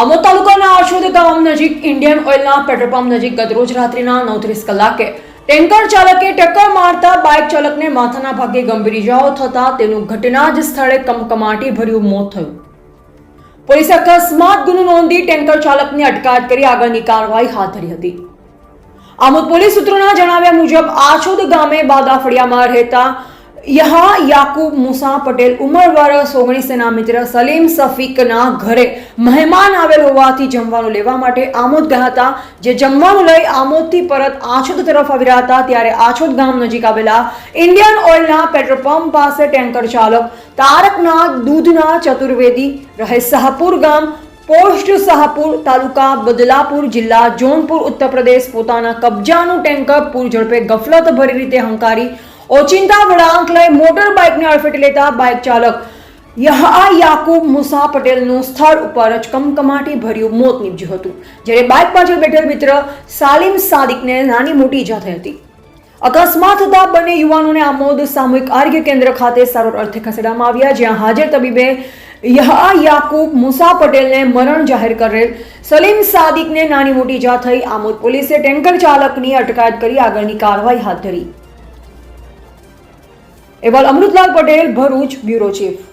આમોદ તાલુકાના આશોદ ગામ નજીક ઇન્ડિયન ઓઇલના પેટ્રોલ પંપ નજીક ગતરોજ રાત્રિના નવત્રીસ કલાકે ટેન્કર ચાલકે ટક્કર મારતા બાઇક ચાલકને માથાના ભાગે ગંભીર ઇજાઓ થતા તેનું ઘટના જ સ્થળે કમકમાટી ભર્યું મોત થયું. પોલીસે અકસ્માત ગુનો નોંધી ટેન્કર ચાલકની અટકાયત કરી આગળની કાર્યવાહી હાથ ધરી હતી. આમોદ પોલીસ સૂત્રોના જણાવ્યા મુજબ આછોદ ગામે બાદાફળિયામાં રહેતા યહા યાકુબ મુસા પટેલ ઉંમર વર્ષ મિત્ર સલીમ સફીકના ઘરે મહેમાન આવેલ હોવાથી જમવાનું લેવા માટે આમોદ ગયા હતા. જે જમવાનું લઈ આમોદથી પરત આછોદ તરફ આવી રહ્યા હતા ત્યારે આછોદ ગામ નજીક આવેલા ઇન્ડિયન ઓઇલના પેટ્રોલ પંપ પાસે ટેન્કર ચાલક, તારકના દૂધના ચતુર્વેદી રહે શાહપુર ગામ, પોસ્ટ શાહપુર તાલુકા બદલાપુર જિલ્લા જોનપુર, ઉત્તર પ્રદેશ પોતાના કબજાનું ટેન્કર પૂર ઝડપે ગફલત ભરી રીતે હંકારી ઓચિંતા વળાંક લઈ મોટર બાઇકને અડફેટે લેતા બાઇક ચાલક યહા યાકુબ મુસા પટેલનું સ્થળ ઉપર જ કમકમાટી ભર્યું મોત નીપજ્યું હતું, જ્યારે બાઇક પાછળ બેઠેલ મિત્ર સાલિમ સાદિકને નાની મોટી ઈજા થઈ હતી. અકસ્માત થતા બંને યુવાનોને આમોદ સામૂહિક આરોગ્ય કેન્દ્ર ખાતે સારવાર અર્થે ખસેડવામાં આવ્યા, જ્યાં હાજર તબીબે યહા યાકુબ મુસા પટેલને મરણ જાહેર કરેલ સલીમ સાદિકને નાની મોટી ઈજા થઈ. આમોદ પોલીસે ટેન્કર ચાલકની અટકાયત કરી, આગળની કાર્યવાહી હાથ ધરી. એવાલ અમૃતલાલ પટેલ ભરૂચ બ્યુરો ચીફ.